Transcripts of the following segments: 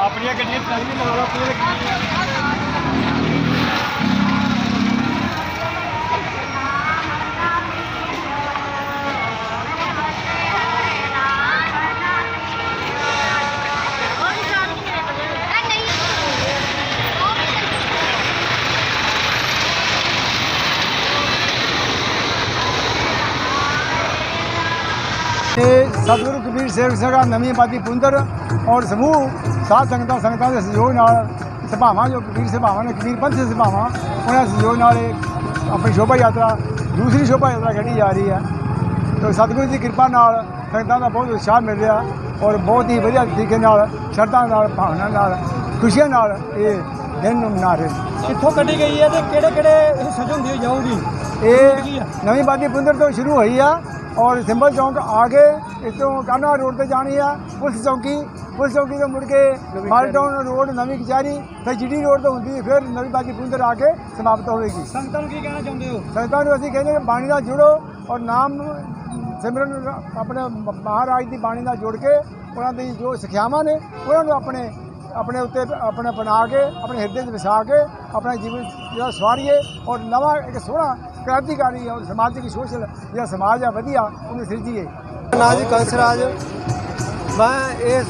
Apa dia kerjanya? Tadi ni kalau apa dia kerjanya? ਤੇ ਸਤਿਗੁਰੂ ਕਬੀਰ ਸੇਵਕ ਸਭਾ ਨਵੀਂ ਆਬਾਦੀ ਪੁੰਦਰ ਔਰ ਸਮੂਹ ਸਾਧ ਸੰਗਤਾਂ ਸੰਗਤਾਂ ਦੇ ਸਹਿਯੋਗ ਨਾਲ ਸਭਾਵਾਂ ਜੋ ਕਬੀਰ ਸਭਾਵਾਂ ਨੇ ਕਬੀਰ ਪੰਥ ਸਭਾਵਾਂ ਉਹਨਾਂ ਦੇ ਸਹਿਯੋਗ ਨਾਲ ਆਪਣੀ ਸ਼ੋਭਾ ਯਾਤਰਾ ਦੂਸਰੀ ਸ਼ੋਭਾ ਯਾਤਰਾ ਕੱਢੀ ਜਾ ਰਹੀ ਹੈ। ਤੇ ਸਤਿਗੁਰੂ ਦੀ ਕਿਰਪਾ ਨਾਲ ਸੰਗਤਾਂ ਦਾ ਬਹੁਤ ਉਤਸ਼ਾਹ ਮਿਲ ਰਿਹਾ ਔਰ ਬਹੁਤ ਹੀ ਵਧੀਆ ਤਰੀਕੇ ਨਾਲ ਸ਼ਰਧਾ ਨਾਲ ਭਾਵਨਾ ਨਾਲ ਖੁਸ਼ੀਆਂ ਨਾਲ ਇਹ ਦਿਨ ਨੂੰ ਮਨਾ ਰਹੇ। ਕਿੱਥੋਂ ਕੱਢੀ ਗਈ ਹੈ ਤੇ ਕਿਹੜੇ ਕਿਹੜੇ ਇਹ ਸਜਾ ਹੁੰਦੀ ਜਾਊਗੀ ਇਹ ਨਵੀਂ ਬਾਦੀ ਪੁੰਦਰ ਤੋਂ ਸ਼ੁਰੂ ਹੋਈ ਆ। ਔਰ ਸਿੰਬਲ ਚੌਂਕ ਆ ਕੇ ਇਤੋਂ ਕਾਨਾ ਰੋਡ ਤੇ ਜਾਣੀ ਆ ਪੁਲਿਸ ਚੌਂਕੀ। ਪੁਲਿਸ ਚੌਂਕੀ ਤੋਂ ਮੁੜ ਕੇ ਮਾਲਟਾਊਨ ਰੋਡ ਨਵੀਂ ਕਚਹਿਰੀ ਫਿਰ ਜੀਡੀ ਰੋਡ ਤੋਂ ਹੁੰਦੀ ਹੈ, ਫਿਰ ਨਵੀਂ ਬਾਦੀ ਪੁੰਦਰ ਆ ਕੇ ਸਮਾਪਤ ਹੋਵੇਗੀ। ਸੰਗਤਾਂ ਨੂੰ ਕੀ ਕਹਿਣਾ ਚਾਹੁੰਦੇ ਹੋ? ਸੰਗਤਾਂ ਨੂੰ ਅਸੀਂ ਕਹਿੰਦੇ ਕਿ ਬਾਣੀ ਨਾਲ ਜੁੜੋ ਔਰ ਨਾਮ ਸਿਮਰਨ ਆਪਣੇ ਮਹਾਰਾਜ ਦੀ ਬਾਣੀ ਨਾਲ ਜੁੜ ਕੇ ਉਹਨਾਂ ਦੀ ਜੋ ਸਿੱਖਿਆਵਾਂ ਨੇ ਉਹਨਾਂ ਨੂੰ ਆਪਣੇ ਆਪਣੇ ਉੱਤੇ ਆਪਣੇ ਬਣਾ ਕੇ ਆਪਣੇ ਹਿਰਦੇ 'ਚ ਵਸਾ ਕੇ ਆਪਣਾ ਜੀਵਨ ਜਿਹੜਾ ਸਵਾਰੀਏ ਔਰ ਨਵਾਂ ਇੱਕ ਸੋਹਣਾ ਕ੍ਰਾਂਤੀਕਾਰੀ ਸਮਾਜਿਕ, ਸੋਸ਼ਲ ਜਿਹੜਾ ਸਮਾਜ ਆ, ਵਧੀਆ, ਉਹਨੂੰ ਸਿਰਜੀਏ। ਨਾਂ ਜੀ ਕੰਸਰਾਜ। ਮੈਂ ਇਸ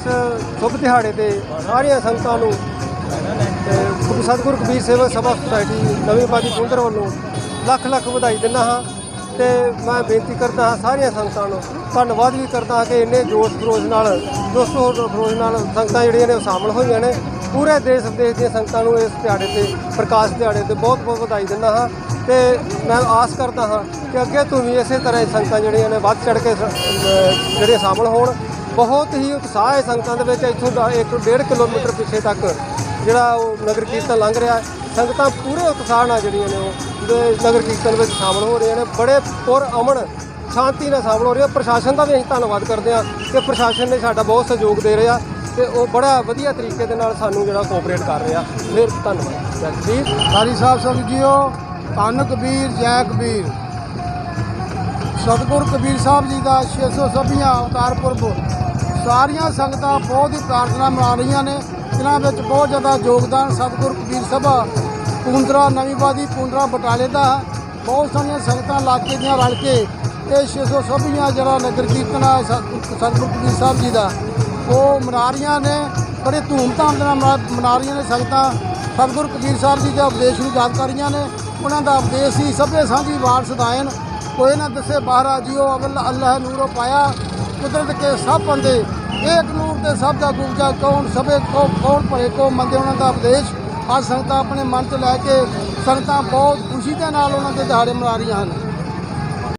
ਸ਼ੁਭ ਦਿਹਾੜੇ ਤੇ ਸਾਰੀਆਂ ਸੰਗਤਾਂ ਨੂੰ ਤੇ ਗੁਰੂ ਸਤਿਗੁਰੂ ਕਬੀਰ ਸੇਵਾ ਸਭਾ ਸੁਸਾਇਟੀ, ਨਵੀਂ ਬਾਦੀ ਪੁੰਦਰ ਵੱਲੋਂ ਲੱਖ ਲੱਖ ਵਧਾਈ ਦਿੰਦਾ ਹਾਂ ਤੇ ਮੈਂ ਬੇਨਤੀ ਕਰਦਾ ਹਾਂ ਸਾਰੀਆਂ ਸੰਗਤਾਂ ਨੂੰ, ਧੰਨਵਾਦ ਵੀ ਕਰਦਾ ਹਾਂ ਕਿ ਇੰਨੇ ਜੋਸ਼ ਖਰੋਸ਼ ਨਾਲ ਦੋਸਤੋ ਖਰੋਸ਼ ਨਾਲ ਸੰਗਤਾਂ ਜਿਹੜੀਆਂ ਨੇ ਉਹ ਸ਼ਾਮਲ ਹੋਈਆਂ ਨੇ। ਪੂਰੇ ਦੇਸ਼ ਵਿਦੇਸ਼ ਦੀਆਂ ਸੰਗਤਾਂ ਨੂੰ ਇਸ ਦਿਹਾੜੇ ਤੇ, ਪ੍ਰਕਾਸ਼ ਦਿਹਾੜੇ ਤੇ ਬਹੁਤ ਬਹੁਤ ਵਧਾਈ ਦਿੰਦਾ ਹਾਂ। ਤੇ ਮੈਂ ਆਸ ਕਰਦਾ ਹਾਂ ਕਿ ਅੱਗੇ ਤੋਂ ਵੀ ਇਸੇ ਤਰ੍ਹਾਂ ਸੰਗਤਾਂ ਜਿਹੜੀਆਂ ਨੇ ਵੱਧ ਚੜ ਕੇ ਜਿਹੜੇ ਸ਼ਾਮਲ ਹੋਣ। ਬਹੁਤ ਹੀ ਉਤਸ਼ਾਹ ਹੈ ਸੰਗਤਾਂ ਦੇ ਵਿੱਚ। ਇੱਥੋਂ ਦਾ 1.5 ਕਿਲੋਮੀਟਰ ਪਿੱਛੇ ਤੱਕ ਜਿਹੜਾ ਉਹ ਨਗਰ ਕੀਰਤਨ ਲੰਘ ਰਿਹਾ ਸੰਗਤਾਂ ਪੂਰੇ ਉਤਸ਼ਾਹ ਨਾਲ ਜਿਹੜੀਆਂ ਨੇ ਉਹ ਨਗਰ ਕੀਰਤਨ ਵਿੱਚ ਸ਼ਾਮਲ ਹੋ ਰਹੀਆਂ ਨੇ। ਬੜੇ ਪੁਰ ਅਮਨ ਸ਼ਾਂਤੀ ਨਾਲ ਸ਼ਾਮਲ ਹੋ ਰਹੀਆਂ। ਪ੍ਰਸ਼ਾਸਨ ਦਾ ਵੀ ਅਸੀਂ ਧੰਨਵਾਦ ਕਰਦੇ ਹਾਂ ਕਿ ਪ੍ਰਸ਼ਾਸਨ ਨੇ ਸਾਡਾ ਬਹੁਤ ਸਹਿਯੋਗ ਦੇ ਰਿਹਾ ਤੇ ਉਹ ਬੜਾ ਵਧੀਆ ਤਰੀਕੇ ਦੇ ਨਾਲ ਸਾਨੂੰ ਜਿਹੜਾ ਕੋਆਪਰੇਟ ਕਰ ਰਿਹਾ। ਫਿਰ ਧੰਨਵਾਦ। ਜੀ ਸਾਰੀ ਸਾਹਿਬ ਸਭ ਜੀਓ। ਧੰਨ ਕਬੀਰ, ਜੈ ਕਬੀਰ। ਸਤਿਗੁਰ ਕਬੀਰ ਸਾਹਿਬ ਜੀ ਦਾ 620 ਅਵਤਾਰ ਪੁਰਬ। ਸਾਰੀਆਂ ਸੰਗਤਾਂ ਬਹੁਤ ਹੀ ਪ੍ਰਾਰਥਨਾ ਮਨਾ ਰਹੀਆਂ ਨੇ। ਜਿਨ੍ਹਾਂ ਵਿੱਚ ਬਹੁਤ ਜ਼ਿਆਦਾ ਯੋਗਦਾਨ ਸਤਿਗੁਰ ਕਬੀਰ ਸਭਾ ਪੁੰਦਰਾ ਨਵੀਂਵਾਦੀ, ਪੁੰਦਰਾ ਬਟਾਲੇ ਦਾ। ਹੈ। ਬਹੁਤ ਸਾਰੀਆਂ ਸੰਗਤਾਂ ਇਲਾਕੇ ਦੀਆਂ ਰਲ ਕੇ ਇਹ 620 ਜਿਹੜਾ ਨਗਰ ਕੀਰਤਨ ਹੈ ਸਤਿਗੁਰ ਸਤਿਗੁਰ ਕਬੀਰ ਸਾਹਿਬ ਜੀ ਦਾ, ਉਹ ਮਨਾ ਰਹੀਆਂ ਨੇ। ਬੜੇ ਧੂਮਧਾਮ ਦੇ ਨਾਲ ਮਨਾ- ਮਨਾ ਰਹੀਆਂ ਨੇ ਸੰਗਤਾਂ। ਸਤਿਗੁਰ ਕਬੀਰ ਸਾਹਿਬ ਜੀ ਦੇ ਉਪਦੇਸ਼ ਨੂੰ ਯਾਦ ਕਰ ਰਹੀਆਂ ਨੇ। ਉਹਨਾਂ ਦਾ ਉਪਦੇਸ਼ ਸੀ, ਸਭੇ ਸਾਂਝੀ ਵਾਰ ਸਦਾਇਨ ਕੋਈ ਨਾ ਦੱਸੇ ਬਾਹਰਾ, ਜਿਉ ਅਵਲ ਅੱਲਾਹ ਨੂਰੋ ਪਾਇਆ। ਕੁਦਰਤ ਕੇ ਸਭ ਬੰਦੇ ਏਕ ਨੂਰ ਤੇ ਸਭ ਦਾ ਦੂਜਾ ਕੌਣ? ਸਭੇ ਕੋ ਕੌਣ ਭਰੇ ਕੋ ਮੰਦੇ ਉਹਨਾਂ ਦਾ ਉਪਦੇਸ਼। ਅੱਜ ਸੰਗਤਾਂ ਆਪਣੇ ਮਨ 'ਚ ਲੈ ਕੇ ਸੰਗਤਾਂ ਬਹੁਤ ਖੁਸ਼ੀ ਦੇ ਨਾਲ ਉਹਨਾਂ ਦੇ ਦਿਹਾੜੇ ਮਨਾ ਰਹੀਆਂ ਹਨ।